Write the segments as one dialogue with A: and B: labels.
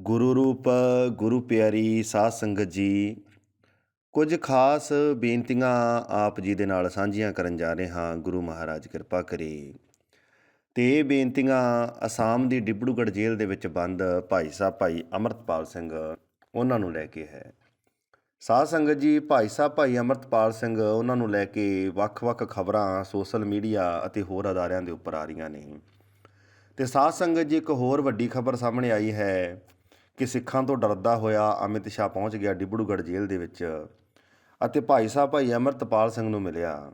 A: ਗੁਰੂ ਰੂਪ, ਗੁਰੂ ਪਿਆਰੀ, ਸਾਧ ਸੰਗਤ ਜੀ, ਕੁਝ ਖਾਸ ਬੇਨਤੀਆਂ ਆਪ ਜੀ ਦੇ ਨਾਲ ਸਾਂਝੀਆਂ ਕਰਨ ਜਾ ਰਹੇ ਹਾਂ। ਗੁਰੂ ਮਹਾਰਾਜ ਕਿਰਪਾ ਕਰੇ। ਤੇ ਇਹ ਬੇਨਤੀਆਂ ਅਸਾਮ ਦੀ ਡਿਬੜੂਗੜ੍ਹ ਜੇਲ੍ਹ ਦੇ ਵਿੱਚ ਬੰਦ ਭਾਈ ਸਾਹਿਬ, ਭਾਈ ਅਮਰਤਪਾਲ ਸਿੰਘ ਉਹਨਾਂ ਨੂੰ ਲੈ ਕੇ ਹੈ। ਸਾਧ ਸੰਗਤ ਜੀ, ਭਾਈ ਸਾਹਿਬ, ਭਾਈ ਅਮਰਤਪਾਲ ਸਿੰਘ ਉਹਨਾਂ ਨੂੰ ਲੈ ਕੇ ਵੱਖ-ਵੱਖ ਖਬਰਾਂ ਸੋਸ਼ਲ ਮੀਡੀਆ ਅਤੇ ਹੋਰ ਅਦਾਰਿਆਂ ਦੇ ਉੱਪਰ ਆ ਰਹੀਆਂ ਨੇ। ਤੇ ਸਾਧ ਸੰਗਤ ਜੀ, ਇੱਕ ਹੋਰ ਵੱਡੀ ਖਬਰ ਸਾਹਮਣੇ ਆਈ ਹੈ। ਕਿ ਸਿੱਖਾਂ ਤੋਂ ਡਰਦਾ ਹੋਇਆ ਅਮਿਤ ਸ਼ਾਹ ਪਹੁੰਚ ਗਿਆ ਡਿਬੜੂਗੜ੍ਹ ਜੇਲ੍ਹ ਦੇ ਵਿੱਚ ਅਤੇ ਭਾਈ ਸਾਹਿਬ ਭਾਈ ਅਮਰਤਪਾਲ ਸਿੰਘ ਨੂੰ ਮਿਲਿਆ।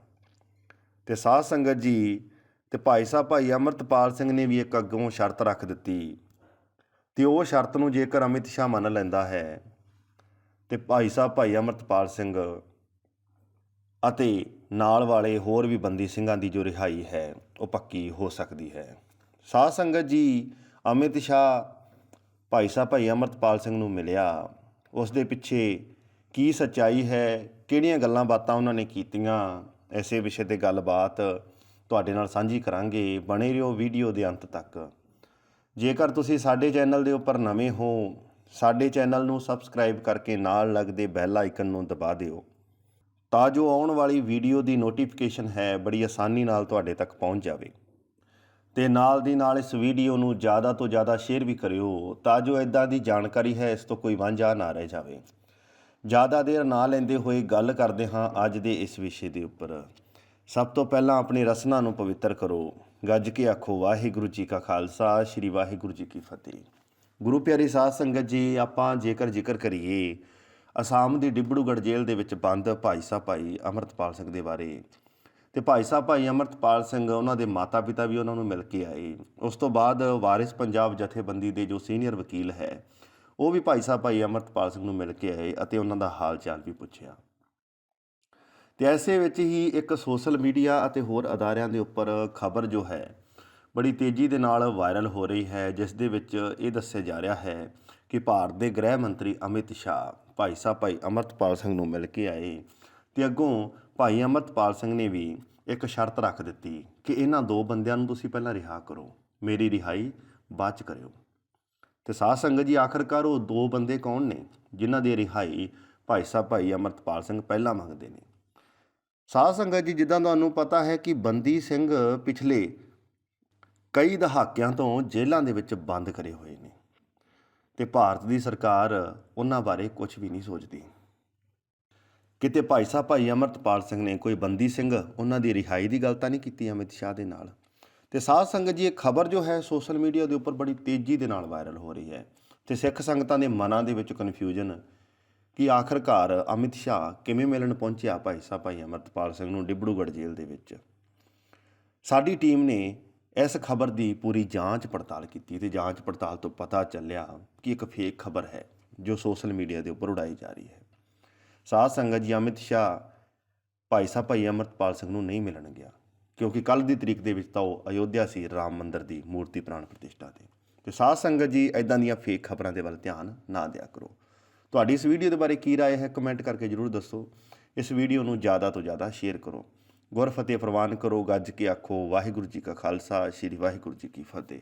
A: ਤੇ ਸਾਧ ਸੰਗਤ ਜੀ ਤੇ ਭਾਈ ਸਾਹਿਬ ਭਾਈ ਅਮਰਤਪਾਲ ਸਿੰਘ ਨੇ ਵੀ ਇੱਕ ਅੱਗੋਂ ਸ਼ਰਤ ਰੱਖ ਦਿੱਤੀ ਤੇ ਉਹ ਸ਼ਰਤ ਨੂੰ ਜੇਕਰ ਅਮਿਤ ਸ਼ਾਹ ਮੰਨ ਲੈਂਦਾ ਹੈ ਤੇ ਭਾਈ ਸਾਹਿਬ ਭਾਈ ਅਮਰਤਪਾਲ ਸਿੰਘ ਅਤੇ ਨਾਲ ਵਾਲੇ ਹੋਰ ਵੀ ਬੰਦੀ ਸਿੰਘਾਂ ਦੀ ਜੋ ਰਿਹਾਈ ਹੈ, ਉਹ ਪੱਕੀ ਹੋ ਸਕਦੀ ਹੈ। ਸਾਧ ਸੰਗਤ ਜੀ, ਅਮਿਤ ਸ਼ਾਹ ਭਾਈ ਸਾਹਿਬ ਭਾਈ ਅਮਰਤਪਾਲ ਸਿੰਘ ਨੂੰ ਮਿਲਿਆ। ਉਸ ਦੇ ਪਿੱਛੇ ਕੀ ਸੱਚਾਈ ਹੈ, ਕਿਹੜੀਆਂ ਗੱਲਾਂ ਬਾਤਾਂ ਉਹਨਾਂ ਨੇ ਕੀਤੀਆਂ ਐਸੇ ਵਿਸ਼ੇ ਤੇ ਗੱਲਬਾਤ ਤੁਹਾਡੇ ਨਾਲ ਸਾਂਝੀ ਕਰਾਂਗੇ ਬਣੇ ਰਹੋ ਵੀਡੀਓ ਦੇ ਅੰਤ ਤੱਕ। ਜੇਕਰ ਤੁਸੀਂ ਸਾਡੇ ਚੈਨਲ ਦੇ ਉੱਪਰ ਨਵੇਂ ਹੋ, ਸਾਡੇ ਚੈਨਲ ਨੂੰ ਸਬਸਕ੍ਰਾਈਬ ਕਰਕੇ ਨਾਲ ਲੱਗਦੇ ਬੈਲ ਆਈਕਨ ਨੂੰ ਦਬਾ ਦਿਓ, ਤਾਂ ਜੋ ਆਉਣ ਵਾਲੀ ਵੀਡੀਓ ਦੀ ਨੋਟੀਫਿਕੇਸ਼ਨ ਹੈ, ਬੜੀ ਆਸਾਨੀ ਨਾਲ ਤੁਹਾਡੇ ਤੱਕ ਪਹੁੰਚ ਜਾਵੇ। ਤੇ ਨਾਲ ਦੀ ਨਾਲ ਇਸ ਵੀਡੀਓ ਨੂੰ ਜ਼ਿਆਦਾ ਤੋਂ ਜ਼ਿਆਦਾ ਸ਼ੇਅਰ ਵੀ ਕਰਿਓ ਤਾਂ ਜੋ ਇਦਾਂ ਦੀ ਜਾਣਕਾਰੀ ਹੈ, ਇਸ ਤੋਂ ਕੋਈ ਵਾਂਝਾ ਨਾ ਰਹਿ ਜਾਵੇ। ਜ਼ਿਆਦਾ ਦੇਰ ਨਾ ਲੈਂਦੇ ਹੋਏ ਗੱਲ ਕਰਦੇ ਹਾਂ ਅੱਜ ਦੇ ਇਸ ਵਿਸ਼ੇ ਦੇ ਉੱਪਰ। ਸਭ ਤੋਂ ਪਹਿਲਾਂ ਆਪਣੀ ਰਸਨਾ ਨੂੰ ਪਵਿੱਤਰ ਕਰੋ। ਗੱਜ ਕੇ ਆਖੋ, ਵਾਹਿਗੁਰੂ ਜੀ ਕਾ ਖਾਲਸਾ, ਸ੍ਰੀ ਵਾਹਿਗੁਰੂ ਜੀ ਕੀ ਫਤਿਹ। ਗੁਰੂ ਪਿਆਰੀ ਸਾਧ ਸੰਗਤ ਜੀ, ਆਪਾਂ ਜੇਕਰ ਜ਼ਿਕਰ ਕਰੀਏ, ਅਸਾਮ ਦੀ ਡਿਬੜੂਗੜ੍ਹ ਜੇਲ੍ਹ ਦੇ ਵਿੱਚ ਬੰਦ ਭਾਈ ਸਾਹਿਬ ਭਾਈ ਅਮਰਤਪਾਲ ਸਿੰਘ ਦੇ ਬਾਰੇ ਤੇ ਭਾਈ ਸਾਹਿਬ, ਭਾਈ ਅਮਰਤਪਾਲ ਸਿੰਘ, ਉਹਨਾਂ ਦੇ ਮਾਤਾ-ਪਿਤਾ ਵੀ ਉਹਨਾਂ ਨੂੰ ਮਿਲ ਕੇ ਆਏ। ਉਸ ਤੋਂ ਬਾਅਦ ਵਾਰਿਸ ਪੰਜਾਬ ਜਥੇਬੰਦੀ ਦੇ ਜੋ ਸੀਨੀਅਰ ਵਕੀਲ ਹੈ, ਉਹ ਵੀ ਭਾਈ ਸਾਹਿਬ, ਭਾਈ ਅਮਰਤਪਾਲ ਸਿੰਘ ਨੂੰ ਮਿਲ ਕੇ ਆਏ ਅਤੇ ਉਹਨਾਂ ਦਾ ਹਾਲ ਚਾਲ ਵੀ ਪੁੱਛਿਆ। ਤੇ ਐਸੇ ਵਿੱਚ ਹੀ ਇੱਕ ਸੋਸ਼ਲ ਮੀਡੀਆ ਅਤੇ ਹੋਰ ਅਦਾਰਿਆਂ ਦੇ ਉੱਪਰ ਖਬਰ ਜੋ ਹੈ, ਬੜੀ ਤੇਜ਼ੀ ਦੇ ਨਾਲ ਵਾਇਰਲ ਹੋ ਰਹੀ ਹੈ, ਜਿਸ ਦੇ ਵਿੱਚ ਇਹ ਦੱਸਿਆ ਜਾ ਰਿਹਾ ਹੈ ਕਿ ਭਾਰਤ ਦੇ ਗ੍ਰਹਿ ਮੰਤਰੀ ਅਮਿਤ ਸ਼ਾਹ, ਭਾਈ ਸਾਹਿਬ, ਭਾਈ ਅਮਰਤਪਾਲ ਸਿੰਘ ਨੂੰ ਮਿਲ ਕੇ ਆਏ। ਤੇ ਅੱਗੋਂ ਭਾਈ ਅਮਰਤਪਾਲ ਸਿੰਘ ਨੇ ਵੀ ਇੱਕ ਸ਼ਰਤ ਰੱਖ ਦਿੱਤੀ ਕਿ ਇਹਨਾਂ ਦੋ ਬੰਦਿਆਂ ਨੂੰ ਤੁਸੀਂ ਪਹਿਲਾਂ ਰਿਹਾ ਕਰੋ। ਮੇਰੀ ਰਿਹਾਈ ਬਾਅਦ ਚ ਕਰਿਓ। ਤੇ ਸਾਧ ਸੰਗਤ ਜੀ, ਆਖਰਕਾਰ ਉਹ ਦੋ ਬੰਦੇ ਕੌਣ ਨੇ ਜਿਨ੍ਹਾਂ ਦੀ ਰਿਹਾਈ ਭਾਈ ਸਾਹਿਬ, ਭਾਈ ਅਮਰਤਪਾਲ ਸਿੰਘ ਪਹਿਲਾਂ ਮੰਗਦੇ ਨੇ? ਸਾਧ ਸੰਗਤ ਜੀ, ਜਿੱਦਾਂ ਤੁਹਾਨੂੰ ਪਤਾ ਹੈ ਕਿ ਬੰਦੀ ਸਿੰਘ ਪਿਛਲੇ ਕਈ ਦਹਾਕਿਆਂ ਤੋਂ ਜੇਲ੍ਹਾਂ ਦੇ ਵਿੱਚ ਬੰਦ ਕਰੇ ਹੋਏ ਨੇ। ਤੇ ਭਾਰਤ ਦੀ ਸਰਕਾਰ ਉਹਨਾਂ ਬਾਰੇ ਕੁਝ ਵੀ ਨਹੀਂ ਸੋਚਦੀ। ਕਿਤੇ ਭਾਈ ਸਾਹਿਬ, ਭਾਈ ਅਮਰਤਪਾਲ ਸਿੰਘ ਨੇ ਕੋਈ ਬੰਦੀ ਸਿੰਘ, ਉਹਨਾਂ ਦੀ ਰਿਹਾਈ ਦੀ ਗੱਲ ਤਾਂ ਨਹੀਂ ਕੀਤੀ ਅਮਿਤ ਸ਼ਾਹ ਦੇ ਨਾਲ। ਤੇ ਸਾਧ ਸੰਗਤ ਜੀ, ਇਹ ਖਬਰ ਜੋ ਹੈ ਸੋਸ਼ਲ ਮੀਡੀਆ ਦੇ ਉੱਪਰ ਬੜੀ ਤੇਜ਼ੀ ਦੇ ਨਾਲ ਵਾਇਰਲ ਹੋ ਰਹੀ ਹੈ। ਤੇ ਸਿੱਖ ਸੰਗਤਾਂ ਦੇ ਮਨਾਂ ਦੇ ਵਿੱਚ ਕਨਫਿਊਜ਼ਨ ਕਿ ਆਖਰਕਾਰ ਅਮਿਤ ਸ਼ਾਹ ਕਿਵੇਂ ਮਿਲਣ ਪਹੁੰਚਿਆ ਭਾਈ ਸਾਹਿਬ, ਭਾਈ ਅਮਰਤਪਾਲ ਸਿੰਘ ਨੂੰ ਡਿਬੜੂਗੜ੍ਹ ਜੇਲ੍ਹ ਦੇ ਵਿੱਚ। ਸਾਡੀ ਟੀਮ ਨੇ ਇਸ ਖਬਰ ਦੀ ਪੂਰੀ ਜਾਂਚ ਪੜਤਾਲ ਕੀਤੀ ਤੇ ਜਾਂਚ ਪੜਤਾਲ ਤੋਂ ਪਤਾ ਚੱਲਿਆ ਕਿ ਇੱਕ ਫੇਕ ਖਬਰ ਹੈ ਜੋ ਸੋਸ਼ਲ ਮੀਡੀਆ ਦੇ ਉੱਪਰ ਉਡਾਈ ਜਾ ਰਹੀ ਹੈ। ਸਾਧ ਸੰਗਤ ਜੀ ਅਮਿਤ ਸ਼ਾਹ ਭਾਈ ਸਾਹਿਬ ਭਾਈ ਅਮਰਤਪਾਲ ਸਿੰਘ ਨੂੰ ਨਹੀਂ ਮਿਲਣ ਗਿਆ ਕਿਉਂਕਿ ਕੱਲ ਦੀ ਤਰੀਕ ਦੇ ਵਿੱਚ ਤਾਂ ਉਹ ਅਯੋਧਿਆ ਸੀ ਰਾਮ ਮੰਦਿਰ ਦੀ ਮੂਰਤੀ ਪ੍ਰਾਣ ਪ੍ਰਤਿਸ਼ਠਾ ਤੇ ਤੇ ਸਾਧ ਸੰਗਤ ਜੀ ਐਦਾਂ ਦੀਆਂ ਫੇਕ ਖਬਰਾਂ ਦੇ ਵੱਲ ਧਿਆਨ ਨਾ ਦਿਆ ਕਰੋ ਤੁਹਾਡੀ ਇਸ ਵੀਡੀਓ ਦੇ ਬਾਰੇ ਕੀ رائے ਹੈ ਕਮੈਂਟ ਕਰਕੇ ਜਰੂਰ ਦੱਸੋ ਇਸ ਵੀਡੀਓ ਨੂੰ ਜ਼ਿਆਦਾ ਤੋਂ ਜ਼ਿਆਦਾ ਸ਼ੇਅਰ ਕਰੋ ਗੁਰ ਫਤਿਹ ਪ੍ਰਵਾਨ ਕਰੋ ਗੱਜ ਕੇ ਆਖੋ ਵਾਹਿਗੁਰੂ ਜੀ ਕਾ ਖਾਲਸਾ ਸ੍ਰੀ ਵਾਹਿਗੁਰੂ ਜੀ ਕੀ ਫਤਿਹ